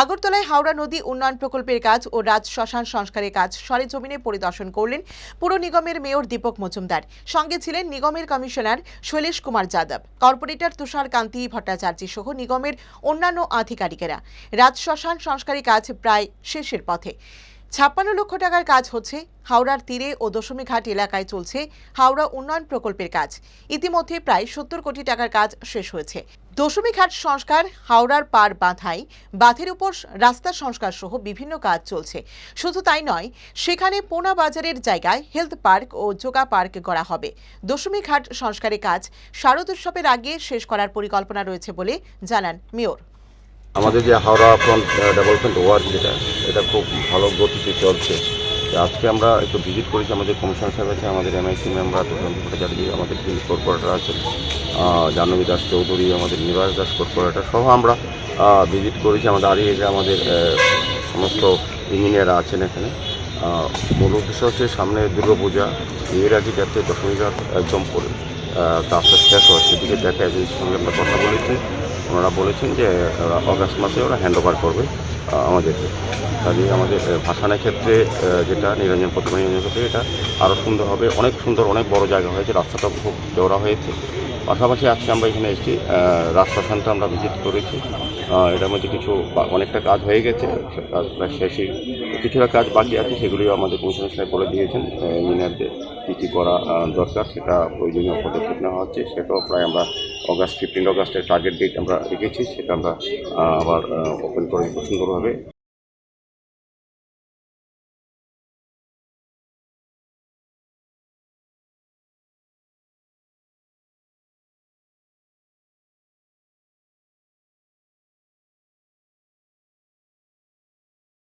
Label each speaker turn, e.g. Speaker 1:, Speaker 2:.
Speaker 1: আগরতলায় হাওড়া নদী উন্নয়ন প্রকল্পের কাজ ও রাজ শ্মশান সংস্কারের কাজ সরেজমিনে পরিদর্শন করলেন পুর নিগমের মেয়র দীপক মজুমদার। সঙ্গে ছিলেন নিগমের কমিশনার শৈলেশ কুমার যাদব, কর্পোরেটর তুষার কান্তি ভট্টাচার্য সহ নিগমের অন্যান্য আধিকারিকেরা। রাজ শ্মশান সংস্কারের কাজ প্রায় শেষের পথে। ছাপ্পান্ন লক্ষ টাকার কাজ হচ্ছে হাওড়ার তীরে ও দশমীঘাট এলাকায় চলছে হাওড়া উন্নয়ন প্রকল্পের কাজ। ইতিমধ্যে প্রায় সত্তর কোটি টাকার কাজ শেষ হয়েছে। দশমীঘাট সংস্কার হাওড়ার পার বাঁধাই, বাঁধের উপর রাস্তা সংস্কার সহ বিভিন্ন কাজ চলছে। শুধু তাই নয়, সেখানে পোনা বাজারের জায়গায় হেলথ পার্ক ও যোগা পার্ক করা হবে। দশমীঘাট সংস্কারের কাজ শারদ উৎসবের আগে শেষ করার পরিকল্পনা রয়েছে বলে জানান মেয়র।
Speaker 2: আমাদের যে হাওড়া ফ্রন্ট ডেভেলপমেন্ট ওয়ার্ক যেটা এটা খুব ভালো গতিতে চলছে। আজকে আমরা একটু ভিজিট করেছি আমাদের কমিশনার সাহেব আছে আমাদের এমআইসি মেম্বার তুষার ভট্টাচার্য আমাদের যিনি কর্পোরেটর আছেন জাহ্নবী দাস চৌধুরী আমাদের নিবাস দাস কর্পোরেটর সহ আমরা ভিজিট করেছি। আমাদের আরই আমাদের সমস্ত ইঞ্জিনিয়াররা আছেন এখানে। মূল উদ্দেশ্য হচ্ছে সামনে দুর্গাপূজা আগে যাতে দশমী রাত একদম আহ, কাজটা শেষ হয় সেদিকে দেখা এজেন্সির সঙ্গে আমরা কথা বলেছি। ওনারা বলেছেন যে অগাস্ট মাসে ওরা হ্যান্ড ওভার করবে আমাদেরকে। কাজে আমাদের ভাসানের ক্ষেত্রে যেটা নিরঞ্জন প্রতিমা নিরঞ্জন ক্ষেত্রে, এটা আরও সুন্দর হবে। অনেক সুন্দর, অনেক বড় জায়গা হয়েছে রাস্তাটা খুব চওড়া হয়েছে। পাশাপাশি আজকে আমরা এখানে এসেছি স্থানটা আমরা ভিজিট করেছি। এটার মধ্যে কিছু অনেকটা কাজ হয়ে গেছে কাজ প্রায় শেষই। কিছুটা কাজ বাকি আছে সেগুলিও আমাদের কমিশনার সাহেব বলে দিয়েছেন। ইঞ্জিনিয়ারদের কী কী করা দরকার সেটা প্রয়োজনীয় পদক্ষেপ নেওয়া হচ্ছে। সেটাও প্রায় আমরা অগাস্ট ফিফটিন অগাস্টের টার্গেট ডেট আমরা রেখেছি, সেটা আমরা আবার ওপেন করে সুন্দরভাবে